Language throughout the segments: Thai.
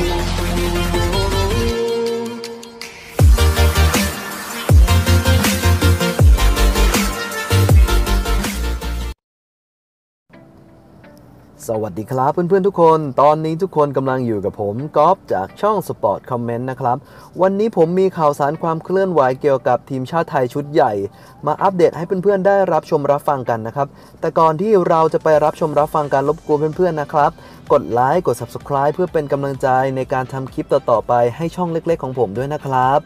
tiempo สวัสดีครับเพื่อนๆทุกคน ตอนนี้ทุกคนกำลังอยู่กับผมก๊อฟจากช่อง Sport Comment นะครับ วันนี้ผมมีข่าวสารความเคลื่อนไหวเกี่ยวกับทีมชาติไทยชุดใหญ่ มาอัปเดตให้เพื่อนๆได้รับชมรับฟังกันนะครับ แต่ก่อนที่เราจะไปรับชมรับฟังการรบกวนเพื่อนๆนะครับ กดไลค์กด Subscribe เพื่อเป็นกำลังใจในการทำคลิปต่อๆไปให้ช่องเล็กๆของผมด้วยนะครับ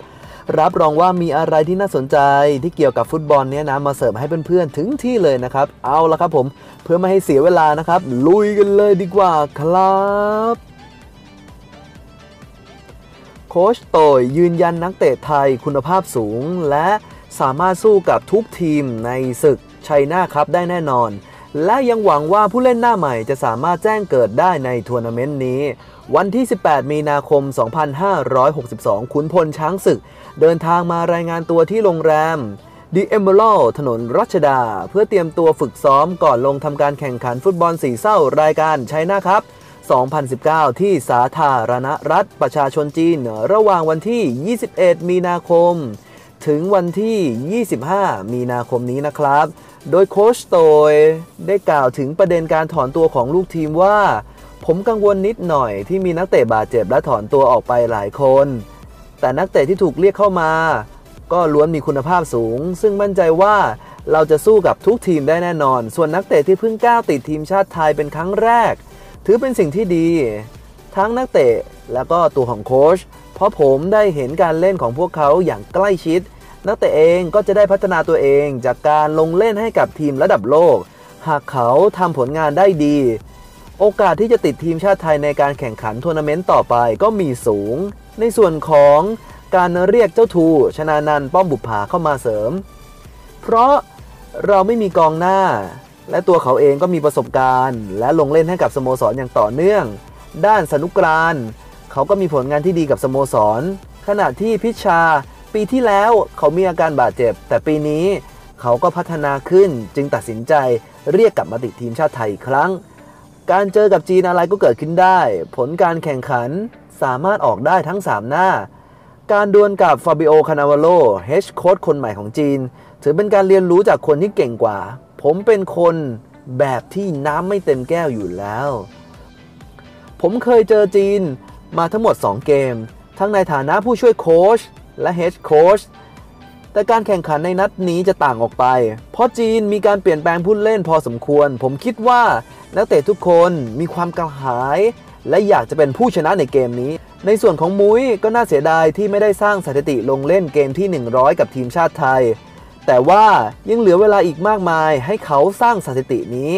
รับรองว่ามีอะไรที่น่าสนใจที่เกี่ยวกับฟุตบอลเนี้ยนะมาเสิร์ฟให้เพื่อนๆถึงที่เลยนะครับ เอาละครับผมเพื่อไม่ให้เสียเวลานะครับ ลุยกันเลยดีกว่าครับโค้ชโตยยืนยันนักเตะไทยคุณภาพสูง และสามารถสู้กับทุกทีมในศึกชัยนาครับได้แน่นอน และยังหวังว่าผู้เล่นหน้าใหม่จะสามารถแจ้งเกิดได้ในทัวร์นาเมนต์นี้ วันที่ 18 มีนาคม 2562 ขุนพลช้างศึก เดินทางมารายงานตัวที่โรงแรม The Emerald ถนนรัชดา เพื่อเตรียมตัวฝึกซ้อมก่อนลงทำการแข่งขันฟุตบอลสีเศร้ารายการชัยนาครับ 2019 ที่สาธารณรัฐประชาชนจีน ระหว่างวันที่ 21 มีนาคม ถึงวันที่ 25 มีนาคมนี้นะครับ โดยโคชโตยได้กล่าวถึงประเด็นการถอนตัวของลูกทีมว่า ผมกังวลนิดหน่อยที่มีนักเตะบาดเจ็บและถอนตัวออกไปหลายคน แต่นักเตะที่ถูกเรียกเข้ามา ก็ล้วนมีคุณภาพสูง ซึ่งมั่นใจว่าเราจะสู้กับทุกทีมได้แน่นอน ส่วนนักเตะที่เพิ่งก้าวติดทีมชาติไทยเป็นครั้งแรก ถือเป็นสิ่งที่ดี ทั้งนักเตะและก็ตัวของโค้ชเพราะผมได้เห็นการเล่นของพวกเขาอย่างใกล้ชิด นักเตะเองก็จะได้พัฒนาตัวเองจากการลงเล่นให้กับทีมระดับโลก หากเขาทำผลงานได้ดี โอกาสที่จะติดทีมชาติไทยในการแข่งขันทัวร์นาเมนต์ต่อไปก็มีสูง ในส่วนของการเรียกเจ้าทูชนานันป้อมบุปผาเข้ามาเสริม เพราะเราไม่มีกองหน้า และตัวเขาเองก็มีประสบการณ์ และลงเล่นให้กับสโมสรอย่างต่อเนื่อง ด้านสนุกรานเขาก็มีผลงานที่ดีกับสโมสร ขณะที่พิชา ปีที่แล้วเขามีอาการบาดเจ็บ แต่ปีนี้เขาก็พัฒนาขึ้นจึงตัดสินใจเรียกกลับมาติดทีมชาติไทยอีกครั้ง การเจอกับจีนอะไรก็เกิดขึ้นได้ ผลการแข่งขันสามารถออกได้ทั้ง 3 หน้า การดวลกับฟาบิโอ คานาวาโลเฮดโค้ชคนใหม่ของจีน ถือเป็นการเรียนรู้จากคนที่เก่งกว่า ผมเป็นคนแบบที่น้ำไม่เต็มแก้วอยู่แล้ว ผมเคยเจอจีนมาทั้งหมด 2 เกม ทั้งในฐานะผู้ช่วยโค้ช และเฮดโค้ชแต่การแข่งขันในนัดนี้จะต่างออกไป เพราะจีนมีการเปลี่ยนแปลงผู้เล่นพอสมควร ผมคิดว่านักเตะทุกคนมีความกระหาย และอยากจะเป็นผู้ชนะในเกมนี้ ในส่วนของมุ้ยก็น่าเสียดายที่ไม่ได้สร้างสถิติลงเล่นเกมที่ 100 กับทีมชาติไทย แต่ว่ายังเหลือเวลาอีกมากมายให้เขาสร้างสถิตินี้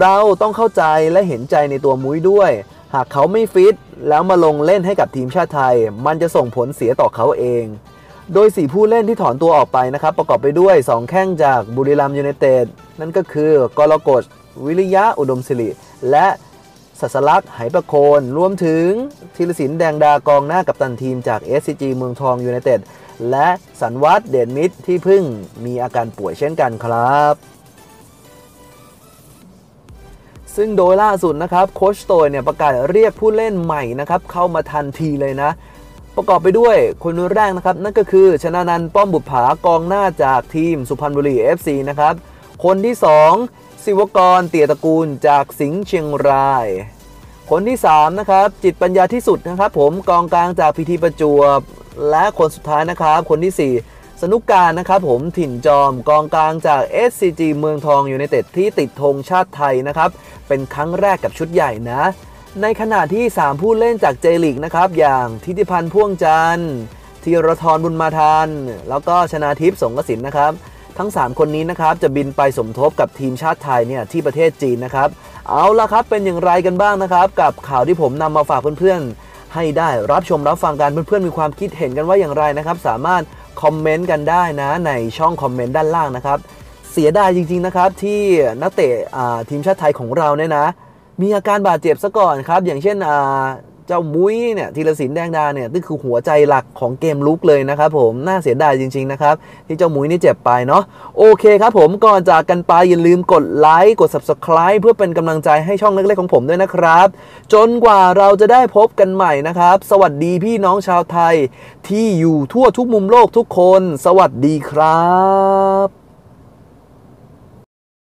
เราต้องเข้าใจและเห็นใจในตัวมุ้ยด้วย หากเขาไม่ฟิตแล้วมาลงเล่นให้กับทีมชาติไทย มันจะส่งผลเสียต่อเขาเอง โดย 4 ผู้เล่นที่ถอนตัวออกไปนะครับ ประกอบไปด้วย 2 แข้งจากบุรีรัมย์ยูไนเต็ดนั่นก็คือกรกฎวิริยะอุดมศิริ และสัสลักษ์ไหประโคน รวมถึงธีรศิลป์แดงดากองหน้ากับตันทีมจาก SCG เมืองทองยูไนเต็ดและสันวัตเดนมิตรที่เพิ่งมีอาการป่วยเช่นกันครับ ซึ่งโดยล่าสุดนะครับโคชโตยเนี่ยประกาศเรียกผู้เล่นใหม่นะครับเข้ามาทันทีเลยนะ ประกอบไปด้วยคนแรกนะครับ นั่นก็คือชนะนันป้อมบุปผากองหน้าจากทีมสุพรรณบุรี FC นะครับ คนที่ 2 ศิวกรเตียตระกูลจากสิงห์เชียงราย คนที่3นะครับจิตปัญญาที่สุดนะครับ ผมกองกลางจากพีทีประจวบและคนสุดท้ายนะครับ คนที่ 4 สนุกการนะครับผมถิ่นจอมกองกลางจาก SCG เมืองทองยูไนเต็ดที่ติดธงชาติไทยนะครับ เป็นครั้งแรกกับชุดใหญ่นะ ในขณะที่ 3 ผู้เล่นจากเจลิกนะครับ อย่างทิติพันธ์พ่วงจันทร์ธีรทรบุญมาทันแล้วก็ชนาทิพย์สงกสินนะครับ ทั้ง 3 คนนี้นะครับจะบินไปสมทบกับทีมชาติไทยเนี่ยที่ประเทศจีนนะครับ เอาละครับเป็นอย่างไรกันบ้างนะครับ กับข่าวที่ผมนำมาฝากเพื่อนๆให้ได้รับชมรับฟังกันเพื่อนๆมีความคิดเห็นกันว่าอย่างไรนะครับ สามารถ คอมเมนต์กันได้นะในช่องคอมเมนต์ด้านล่างนะครับ เสียดายจริง ๆ นะครับ ที่นักเตะทีมชาติไทยของเราเนี่ยนะ มีอาการบาดเจ็บซะก่อนครับ อย่างเช่น เจ้ามุ้ยเนี่ยธีรศิลป์แดงดาเนี่ยนี่คือหัวใจหลักของเกมลุกเลยนะครับผมน่าเสียดายจริง ๆ นะครับ ที่เจ้ามุ้ยนี่เจ็บไปเนาะโอเคครับผมก่อนจากกันไปอย่าลืมกดไลค์กด subscribe เพื่อเป็นกำลังใจให้ช่องเล็กๆของผมด้วยนะครับ จนกว่าเราจะได้พบกันใหม่นะครับ สวัสดีพี่น้องชาวไทย ที่อยู่ทั่วทุกมุมโลกทุกคน สวัสดีครับ